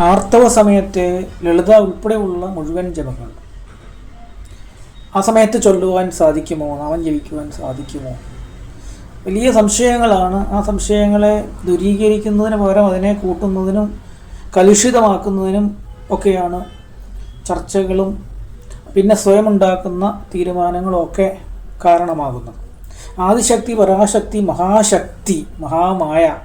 ആർത്തവ സമയത്തെ ലളിത ഉൾപ്പെടെയുള്ള മുഴുവൻ ജപങ്ങൾ. ആ സമയത്ത് ചൊല്ലുവാൻ സാധിക്കുമോ? നാമം ജപിക്കുവാൻ സാധിക്കുമോ? വലിയ സംശയങ്ങളാണ്. ആ സംശയങ്ങളെ ദൂരീകരിക്കുന്നതിന് പകരം അതിനെ കൂട്ടുന്നതിനും കലുഷിതമാക്കുന്നതിനും ഒക്കെയാണ് ചർച്ചകളും പിന്നെ സ്വയം ഉണ്ടാക്കുന്ന തീരുമാനങ്ങളും ഒക്കെ കാരണമാകുന്നത്. ആദിശക്തി പരാശക്തി മഹാശക്തി മഹാമായ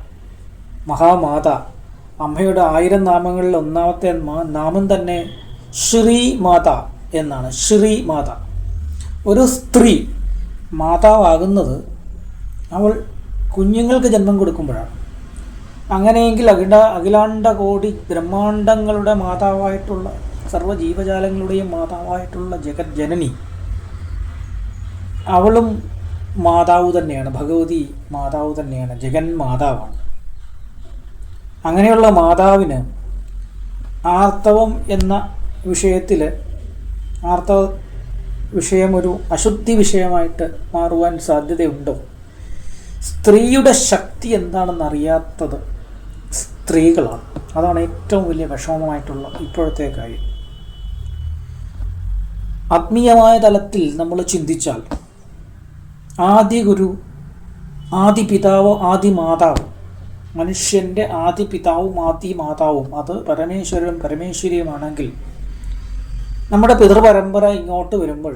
മഹാമാത അമ്മയുടെ ആയിരം നാമങ്ങളിൽ ഒന്നാമത്തെ നാമം തന്നെ ശ്രീ മാത എന്നാണ്. ശ്രീ മാത. ഒരു സ്ത്രീ മാതാവാകുന്നത് അവൾ കുഞ്ഞുങ്ങൾക്ക് ജന്മം കൊടുക്കുമ്പോഴാണ്. അങ്ങനെയെങ്കിൽ അഖില അഖിലാണ്ട കോടി ബ്രഹ്മാണ്ടങ്ങളുടെ മാതാവായിട്ടുള്ള സർവ ജീവജാലങ്ങളുടെയും മാതാവായിട്ടുള്ള ജഗത് ജനനി അവളും മാതാവ് തന്നെയാണ്. ഭഗവതി മാതാവ് തന്നെയാണ്. ജഗൻ മാതാവാണ്. അങ്ങനെയുള്ള മാതാവിന് ആർത്തവം എന്ന വിഷയത്തിൽ ആർത്തവ വിഷയം ഒരു അശുദ്ധി വിഷയമായിട്ട് മാറുവാൻ സാധ്യതയുണ്ടോ? സ്ത്രീയുടെ ശക്തി എന്താണെന്ന് അറിയാത്തത് സ്ത്രീകളാണ്. അതാണ് ഏറ്റവും വലിയ വിഷമമായിട്ടുള്ള ഇപ്പോഴത്തെ കാര്യം. ആത്മീയമായ തലത്തിൽ നമ്മൾ ചിന്തിച്ചാൽ ആദ്യ ഗുരു ആദി പിതാവ് മനുഷ്യന്റെ ആദ്യ പിതാവും ആദ്യ മാതാവും. അത് പരമേശ്വരനും പരമേശ്വരിയുമാണെങ്കിൽ നമ്മുടെ പിതൃപരമ്പര ഇങ്ങോട്ട് വരുമ്പോൾ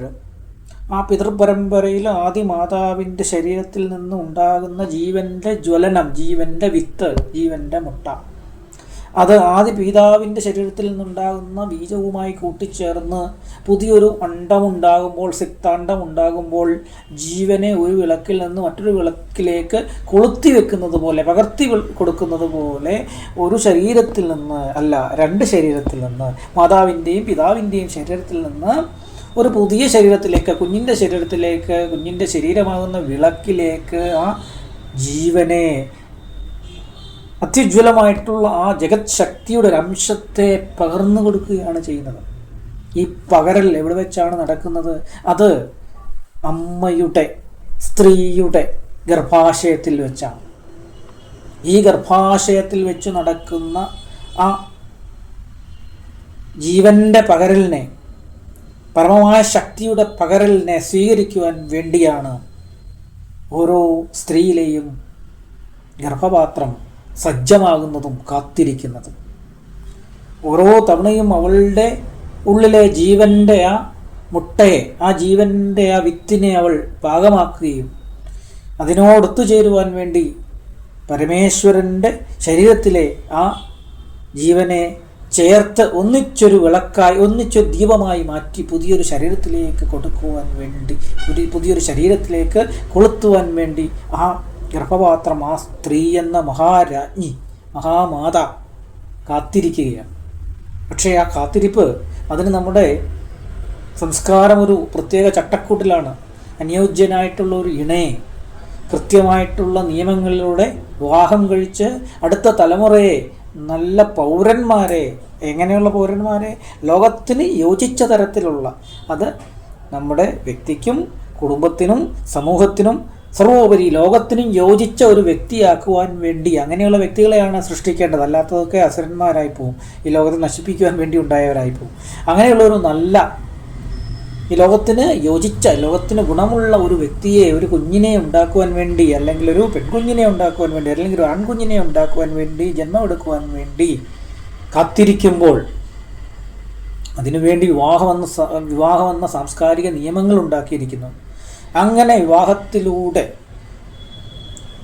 ആ പിതൃപരമ്പരയിൽ ആദ്യ മാതാവിന്റെ ശരീരത്തിൽ നിന്ന് ഉണ്ടാകുന്ന ജീവന്റെ ജ്വലനം ജീവന്റെ വിത്ത് ജീവന്റെ മുട്ട. അത് ആദ്യ പിതാവിന്റെ ശരീരത്തിൽ നിന്നുണ്ടാകുന്ന ബീജവുമായി കൂട്ടിച്ചേർന്ന് പുതിയൊരു അണ്ടമുണ്ടാകുമ്പോൾ സിക്താണ്ടം ഉണ്ടാകുമ്പോൾ ജീവനെ ഒരു വിളക്കിൽ നിന്ന് മറ്റൊരു വിളക്കിലേക്ക് കൊളുത്തി വെക്കുന്നത് പോലെ പകർത്തി കൊടുക്കുന്നത് പോലെ ഒരു ശരീരത്തിൽ നിന്ന് അല്ല രണ്ട് ശരീരത്തിൽ നിന്ന് മാതാവിന്റെയും പിതാവിന്റെയും ശരീരത്തിൽ നിന്ന് ഒരു പുതിയ ശരീരത്തിലേക്ക് കുഞ്ഞിന്റെ ശരീരത്തിലേക്ക് കുഞ്ഞിന്റെ ശരീരമാകുന്ന വിളക്കിലേക്ക് ആ ജീവനെ അത്യുജ്വലമായിട്ടുള്ള ആ ജഗത് ശക്തിയുടെ ഒരു അംശത്തെ പകർന്നു കൊടുക്കുകയാണ് ചെയ്യുന്നത്. ഈ പകരൽ എവിടെ വെച്ചാണ് നടക്കുന്നത്? അത് അമ്മയുടെ സ്ത്രീയുടെ ഗർഭാശയത്തിൽ വെച്ചാണ്. ഈ ഗർഭാശയത്തിൽ വെച്ച് നടക്കുന്ന ആ ജീവന്റെ പകരലിനെ പരമമായ ശക്തിയുടെ പകരലിനെ സ്വീകരിക്കുവാൻ വേണ്ടിയാണ് ഓരോ സ്ത്രീയിലെയും ഗർഭപാത്രം സജ്ജമാകുന്നതും കാത്തിരിക്കുന്നതും. ഓരോ തവണയും അവളുടെ ഉള്ളിലെ ജീവന്റെ ആ മുട്ടയെ ആ ജീവന്റെ ആ വിത്തിനെ അവൾ പാകമാക്കുകയും അതിനോടൊത്തു ചേരുവാൻ വേണ്ടി പരമേശ്വരന്റെ ശരീരത്തിലെ ആ ജീവനെ ചേർത്ത് ഒന്നിച്ചൊരു വിളക്കായി ഒന്നിച്ചൊരു ദീപമായി മാറ്റി പുതിയൊരു ശരീരത്തിലേക്ക് കൊടുക്കുവാൻ വേണ്ടി ഒരു പുതിയൊരു ശരീരത്തിലേക്ക് കൊളുത്തുവാൻ വേണ്ടി ആ ഗർഭപാത്രം ആ സ്ത്രീ എന്ന മഹാരാജ്ഞി മഹാമാത കാത്തിരിക്കുകയാണ്. പക്ഷേ ആ കാത്തിരിപ്പ് അതിന് നമ്മുടെ സംസ്കാരം ഒരു പ്രത്യേക ചട്ടക്കൂട്ടിലാണ്. അനുയോജ്യനായിട്ടുള്ള ഒരു ഇണയെ കൃത്യമായിട്ടുള്ള നിയമങ്ങളിലൂടെ വിവാഹം കഴിച്ച് അടുത്ത തലമുറയെ നല്ല പൗരന്മാരെ എങ്ങനെയുള്ള പൗരന്മാരെ? ലോകത്തിന് യോജിച്ച തരത്തിലുള്ള അത് നമ്മുടെ വ്യക്തിക്കും കുടുംബത്തിനും സമൂഹത്തിനും സർവോപരി ലോകത്തിനും യോജിച്ച ഒരു വ്യക്തിയാക്കുവാൻ വേണ്ടി അങ്ങനെയുള്ള വ്യക്തികളെയാണ് സൃഷ്ടിക്കേണ്ടത്. അല്ലാത്തതൊക്കെ അസുരന്മാരായി പോവും. ഈ ലോകത്തെ നശിപ്പിക്കുവാൻ വേണ്ടി ഉണ്ടായവരായി പോവും. അങ്ങനെയുള്ള ഒരു നല്ല ഈ ലോകത്തിന് യോജിച്ച ലോകത്തിന് ഗുണമുള്ള ഒരു വ്യക്തിയെ ഒരു കുഞ്ഞിനെ ഉണ്ടാക്കുവാൻ വേണ്ടി അല്ലെങ്കിൽ ഒരു പെൺകുഞ്ഞിനെ ഉണ്ടാക്കുവാൻ വേണ്ടി അല്ലെങ്കിൽ ഒരു ആൺകുഞ്ഞിനെ ഉണ്ടാക്കുവാൻ വേണ്ടി ജന്മമെടുക്കുവാൻ വേണ്ടി കാത്തിരിക്കുമ്പോൾ അതിനുവേണ്ടി വിവാഹമെന്ന വിവാഹം വിവാഹമെന്ന സാംസ്കാരിക നിയമങ്ങൾ ഉണ്ടാക്കിയിരിക്കുന്നു. അങ്ങനെ വിവാഹത്തിലൂടെ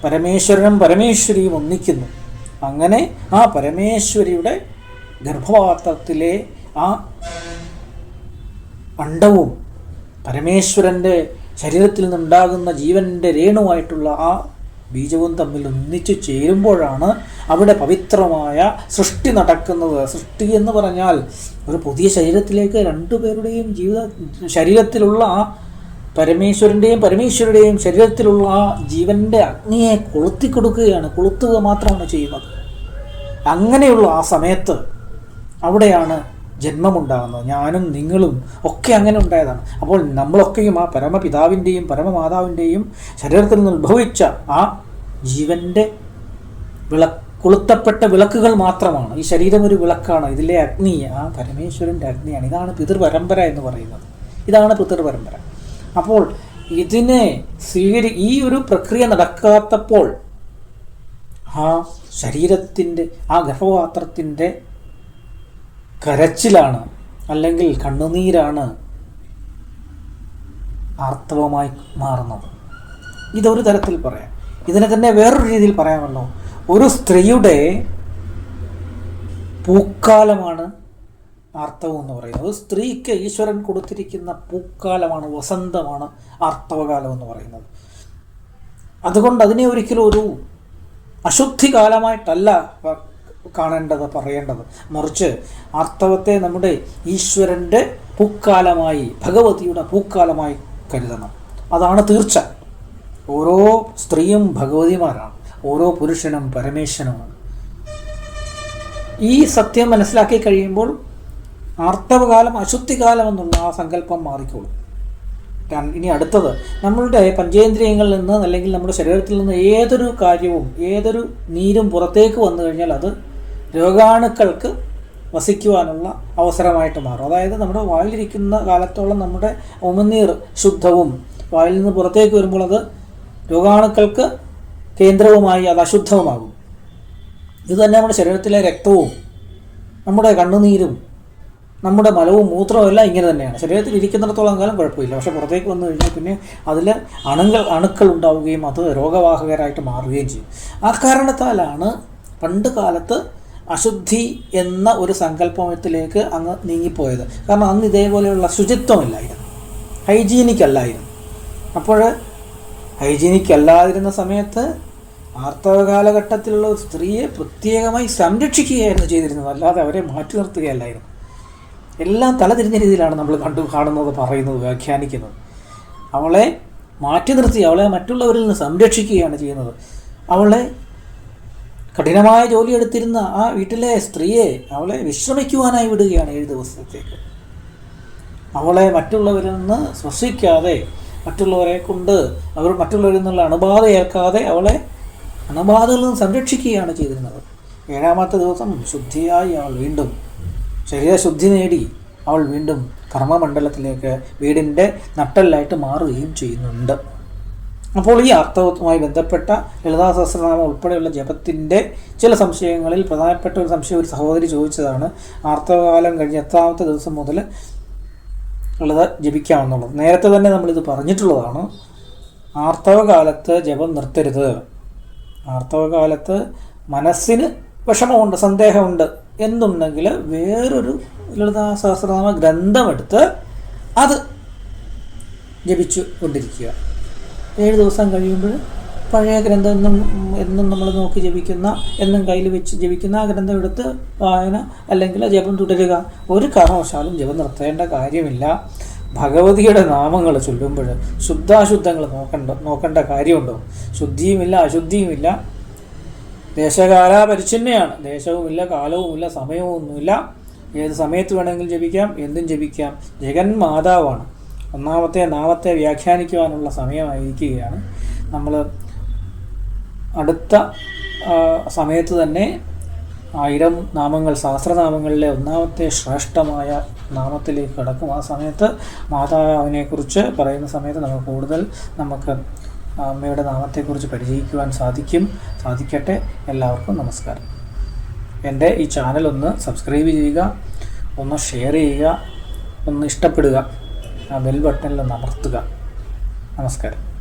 പരമേശ്വരനും പരമേശ്വരിയും ഒന്നിക്കുന്നു. അങ്ങനെ ആ പരമേശ്വരിയുടെ ഗർഭപാത്രത്തിലെ ആ അണ്ടവും പരമേശ്വരന്റെ ശരീരത്തിൽ നിന്നുണ്ടാകുന്ന ജീവന്റെ രേണുവായിട്ടുള്ള ആ ബീജവും തമ്മിൽ ഒന്നിച്ചു ചേരുമ്പോഴാണ് അവിടെ പവിത്രമായ സൃഷ്ടി നടക്കുന്നത്. സൃഷ്ടി എന്ന് പറഞ്ഞാൽ ഒരു പുതിയ ശരീരത്തിലേക്ക് രണ്ടുപേരുടെയും ജീവിത ശരീരത്തിലുള്ള ആ പരമേശ്വരന്റെയും പരമേശ്വരുടെയും ശരീരത്തിലുള്ള ആ ജീവന്റെ അഗ്നിയെ കൊളുത്തി കൊടുക്കുകയാണ്. കൊളുത്തുക മാത്രമാണ് ചെയ്യുന്നത്. അങ്ങനെയുള്ള ആ സമയത്ത് അവിടെയാണ് ജന്മമുണ്ടാകുന്നത്. ഞാനും നിങ്ങളും ഒക്കെ അങ്ങനെ ഉണ്ടായതാണ്. അപ്പോൾ നമ്മളൊക്കെയും ആ പരമപിതാവിന്റെയും പരമമാതാവിന്റെയും ശരീരത്തിൽ നിന്ന് ഉത്ഭവിച്ച ആ ജീവന്റെ വിള കൊളുത്തപ്പെട്ട വിളക്കുകൾ മാത്രമാണ്. ഈ ശരീരം ഒരു വിളക്കാണ്. ഇതിലെ അഗ്നി ആ പരമേശ്വരന്റെ അഗ്നിയാണ്. ഇതാണ് പിതൃപരമ്പര എന്ന് പറയുന്നത്. ഇതാണ് പിതൃപരമ്പര. അപ്പോൾ ഇതിനെ സ്വീകരി ഈ ഒരു പ്രക്രിയ നടക്കാത്തപ്പോൾ ആ ശരീരത്തിന്റെ ആ ഗർഭപാത്രത്തിന്റെ കരച്ചിലാണ് അല്ലെങ്കിൽ കണ്ണുനീരാണ് ആർത്തവമായി മാറുന്നത്. ഇതൊരു തരത്തിൽ പറയാം. ഇതിനെ തന്നെ വേറൊരു രീതിയിൽ പറയാമല്ലോ. ഒരു സ്ത്രീയുടെ പൂക്കാലമാണ് ആർത്തവം എന്ന് പറയുന്നത്. സ്ത്രീക്ക് ഈശ്വരൻ കൊടുത്തിരിക്കുന്ന പൂക്കാലമാണ് വസന്തമാണ് ആർത്തവകാലം എന്ന് പറയുന്നത്. അതുകൊണ്ട് അതിനെ ഒരിക്കലും ഒരു അശുദ്ധി കാലമായിട്ടല്ല കാണേണ്ടത് പറയേണ്ടത്. മറിച്ച് ആർത്തവത്തെ നമ്മുടെ ഈശ്വരന്റെ പൂക്കാലമായി ഭഗവതിയുടെ പൂക്കാലമായി കരുതണം. അതാണ് തീർച്ച. ഓരോ സ്ത്രീയും ഭഗവതിമാരാണ്. ഓരോ പുരുഷനും പരമേശ്വരനുമാണ്. ഈ സത്യം മനസ്സിലാക്കി കഴിയുമ്പോൾ ആർത്തവകാലം അശുദ്ധികാലം എന്നുള്ള ആ സങ്കല്പം മാറിക്കോളും. ഇനി അടുത്തത് നമ്മളുടെ പഞ്ചേന്ദ്രിയങ്ങളിൽ നിന്ന് അല്ലെങ്കിൽ നമ്മുടെ ശരീരത്തിൽ നിന്ന് ഏതൊരു കാര്യവും ഏതൊരു നീരും പുറത്തേക്ക് വന്നു കഴിഞ്ഞാൽ അത് രോഗാണുക്കൾക്ക് വസിക്കുവാനുള്ള അവസരമായിട്ട് മാറും. അതായത് നമ്മുടെ വായിലിരിക്കുന്ന കാലത്തോളം നമ്മുടെ ഉമനീർ ശുദ്ധവും വായിൽ നിന്ന് പുറത്തേക്ക് വരുമ്പോൾ അത് രോഗാണുക്കൾക്ക് കേന്ദ്രവുമായി അത് അശുദ്ധവുമാകും. ഇത് തന്നെ നമ്മുടെ ശരീരത്തിലെ രക്തവും നമ്മുടെ കണ്ണുനീരും നമ്മുടെ മലവും മൂത്രവും എല്ലാം ഇങ്ങനെ തന്നെയാണ്. ശരീരത്തിൽ ഇരിക്കുന്നിടത്തോളം കാലം കുഴപ്പമില്ല. പക്ഷെ പുറത്തേക്ക് വന്നു കഴിഞ്ഞാൽ പിന്നെ അതിൽ അണുങ്ങൾ അണുക്കൾ ഉണ്ടാവുകയും അത് രോഗവാഹകരായിട്ട് മാറുകയും ചെയ്യും. ആ കാരണത്താലാണ് പണ്ട് കാലത്ത് അശുദ്ധി എന്ന ഒരു സങ്കല്പത്തിലേക്ക് അങ്ങ് നീങ്ങിപ്പോയത്. കാരണം അന്ന് ഇതേപോലെയുള്ള ശുചിത്വമില്ലായിരുന്നു ഹൈജീനിക് അല്ലായിരുന്നു അപ്പോൾ ഹൈജീനിക് അല്ലാതിരുന്ന സമയത്ത് ആർത്തവ കാലഘട്ടത്തിലുള്ള ഒരു സ്ത്രീയെ പ്രത്യേകമായി സംരക്ഷിക്കുകയായിരുന്നു ചെയ്തിരുന്നത്. അല്ലാതെ അവരെ മാറ്റി നിർത്തുകയല്ലായിരുന്നു. എല്ലാം തലതിരിഞ്ഞ രീതിയിലാണ് നമ്മൾ കണ്ടു കാണുന്നത് പറയുന്നത് വ്യാഖ്യാനിക്കുന്നത്. അവളെ മാറ്റി നിർത്തി അവളെ മറ്റുള്ളവരിൽ നിന്ന് സംരക്ഷിക്കുകയാണ് ചെയ്യുന്നത്. അവളെ കഠിനമായ ജോലി എടുത്തിരുന്ന ആ വീട്ടിലെ സ്ത്രീയെ അവളെ വിശ്രമിക്കുവാനായി വിടുകയാണ് ഏഴ് ദിവസത്തേക്ക്. അവളെ മറ്റുള്ളവരിൽ നിന്ന് ശ്വസിക്കാതെ മറ്റുള്ളവരെ കൊണ്ട് അവർ മറ്റുള്ളവരിൽ നിന്നുള്ള അണുബാധ ഏൽക്കാതെ അവളെ അണുബാധകളിൽ നിന്ന് സംരക്ഷിക്കുകയാണ് ചെയ്തിരുന്നത്. ഏഴാമത്തെ ദിവസം ശുദ്ധിയായി അവൾ വീണ്ടും ശരീരശുദ്ധി നേടി അവൾ വീണ്ടും കർമ്മമണ്ഡലത്തിലേക്ക് വീടിന്റെ നട്ടലായിട്ട് മാറുകയും ചെയ്യുന്നുണ്ട്. അപ്പോൾ ഈ അർത്ഥവുമായി ബന്ധപ്പെട്ട ലളിതാ സഹസ്രനാമം ഉൾപ്പെടെയുള്ള ജപത്തിന്റെ ചില സംശയങ്ങളിൽ പ്രധാനപ്പെട്ട ഒരു സംശയം ഒരു സഹോദരി ചോദിച്ചതാണ് ആർത്തവകാലം കഴിഞ്ഞ് എത്രാമത്തെ ദിവസം മുതൽ ലളിത ജപിക്കാമെന്നുള്ളത്. നേരത്തെ തന്നെ നമ്മളിത് പറഞ്ഞിട്ടുള്ളതാണ് ആർത്തവകാലത്ത് ജപം നിർത്തരുത്. ആർത്തവകാലത്ത് മനസ്സിന് വിഷമമുണ്ട് സന്ദേഹമുണ്ട്. എന്നുണ്ടെങ്കിൽ വേറൊരു ലളിതാ സഹസ്രനാമ ഗ്രന്ഥമെടുത്ത് അത് ജപിച്ചു കൊണ്ടിരിക്കുക. ഏഴ് ദിവസം കഴിയുമ്പോൾ പഴയ ഗ്രന്ഥം എന്നും എന്നും നമ്മൾ നോക്കി ജപിക്കുന്ന എന്നും കയ്യിൽ വെച്ച് ജപിക്കുന്ന ആ ഗ്രന്ഥം എടുത്ത് വായന അല്ലെങ്കിൽ ജപം തുടരുക. ഒരു കാരണവശാലും ജപം നിർത്തേണ്ട കാര്യമില്ല. ഭഗവതിയുടെ നാമങ്ങൾ ചൊല്ലുമ്പോൾ ശുദ്ധാശുദ്ധങ്ങൾ നോക്കണ്ട നോക്കേണ്ട കാര്യമുണ്ടോ? ശുദ്ധിയുമില്ല അശുദ്ധിയുമില്ല. ദേശകാല പരിച്ഛന്നയാണ് ദേശവുമില്ല കാലവുമില്ല സമയവുമൊന്നുമില്ല ഏത് സമയത്ത് വേണമെങ്കിലും ജപിക്കാം എന്തും ജപിക്കാം. ജഗൻ മാതാവാണ്. ഒന്നാമത്തെ നാമത്തെ വ്യാഖ്യാനിക്കുവാനുള്ള സമയമായിരിക്കുകയാണ്. നമ്മൾ അടുത്ത സമയത്ത് തന്നെ ആയിരം നാമങ്ങൾ സഹസ്രനാമങ്ങളിലെ ഒന്നാമത്തെ ശ്രേഷ്ഠമായ നാമത്തിലേക്ക് കടക്കും. ആ സമയത്ത് മാതാവിനെക്കുറിച്ച് പറയുന്ന സമയത്ത് നമുക്ക് കൂടുതൽ നമുക്ക് അമ്മയുടെ നാമത്തെക്കുറിച്ച് പരിചയിക്കുവാൻ സാധിക്കും. സാധിക്കട്ടെ. എല്ലാവർക്കും നമസ്കാരം. എന്റെ ഈ ചാനൽ ഒന്ന് സബ്സ്ക്രൈബ് ചെയ്യുക ഒന്ന് ഷെയർ ചെയ്യുക ഒന്ന് ഇഷ്ടപ്പെടുക ആ ബെൽ ബട്ടണിൽ ഒന്ന് അമർത്തുക. നമസ്കാരം.